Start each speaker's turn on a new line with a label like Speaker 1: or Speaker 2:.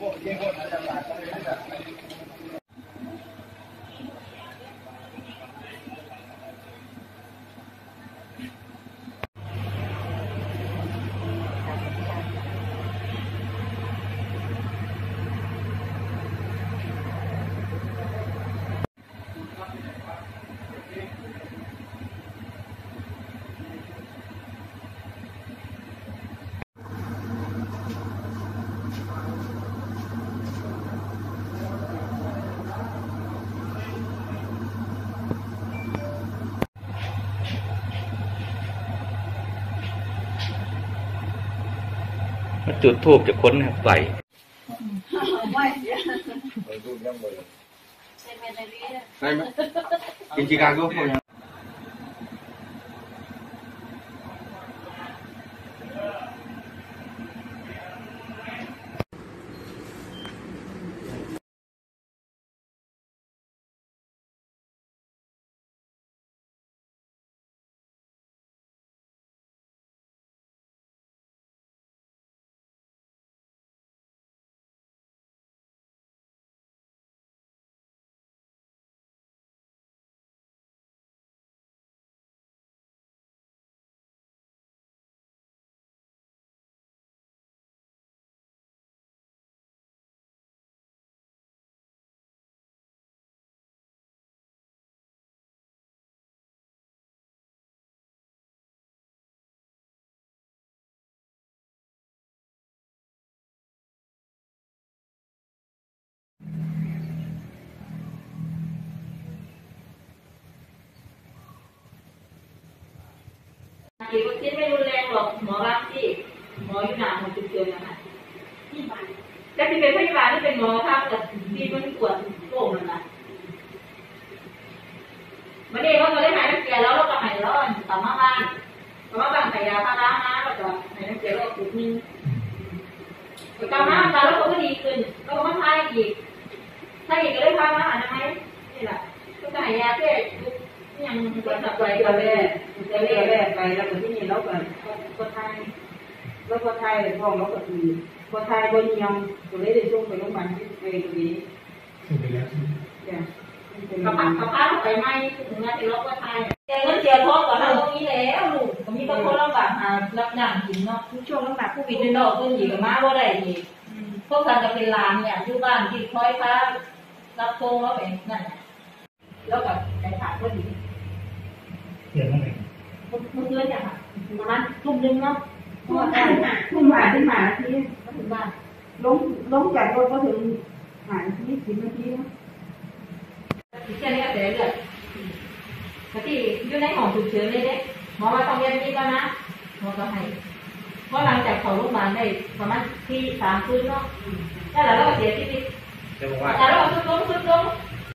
Speaker 1: 过接过来的 จุดทูบจะค้นไฟ
Speaker 2: ไม่เสีย
Speaker 3: ได้ไหมกินจีการก็พอยัง
Speaker 2: ฉีดวัคซีนไม่รุนแรงหรอกหมอรักที่หมออยู่หนาหมอจุดเดียวนะคะที่บ้านแต่ที่เป็นพยาบาลที่เป็นหมอทำแต่ที่มันปวดโรคนั่นนะวันนี้เขาก็ได้หายน้ำเกลือแล้วเราก็หายร้อนต่อมาบ้านต่อมาบ้านใส่ยาพารามาแล้วก็หายน้ำเกลือแล้วก็จุดนึงกลับมาตาแล้วเขาก็ดีขึ้นแล้วก็มาทายอีกทายอีกก็ได้พามาหาทำไมนี่แหละก็จะหายยาแก้ทุกยัง
Speaker 4: ก็
Speaker 2: ก็
Speaker 4: จะ
Speaker 2: จะ
Speaker 4: ไปกั
Speaker 2: บ
Speaker 4: แรกกระแรกแรกไปแล้วก็ที่นี่เราก็
Speaker 2: ก็ทาย
Speaker 4: แล้วก็ไทยท้องเราก็คือพอไทยบนยองก็เลยได้ส่งไปโรงพยาบาลที่ไปตรงนี้
Speaker 5: ส่งไปแล้วใช่ไหม
Speaker 4: จ้ะเป็น
Speaker 2: กระพักกระพักไปไหมถึงมาที่รถก็ทายเจอเงินเสียท้องก่อนเราตรงนี้แล้วลูกผมมีบางคนลำบากหารับจ้างกินเนาะช่วงลำบากผู้บิดเป็นดอกเงินอีกมาบ่ได้อีกพวกท่านจะเป็นลานเนี่ยอยู่บ้านที่คอยพารับโทงแล้วไปนั่นแล้วกับใจขาดก็ดี
Speaker 5: เดี๋ยว เมื่อไหร่
Speaker 2: เมื่อคืนเนี่ยค่ะประมาณทุ่มนึงเนาะ
Speaker 4: ทุ่มหาทุ่มหาที่หาที่
Speaker 2: ก็ถึงบ้าน
Speaker 4: ลงลงจากรถก็ถึงหาที่สิบนาทีนะ
Speaker 2: แค่นี้ก็เสียเลือดปกติอยู่ในห้องฉุกเฉินเลยเด้หมอว่าต้องเรียนนี้แล้วนะหมอก็ให้เพราะหลังจากเขาโรงพยาบาลได้ประมาณที่สามคืนเนาะแล้วเราก็เสียชีวิต
Speaker 3: จะบอกว่า
Speaker 2: แต่เราสุดลงสุดลง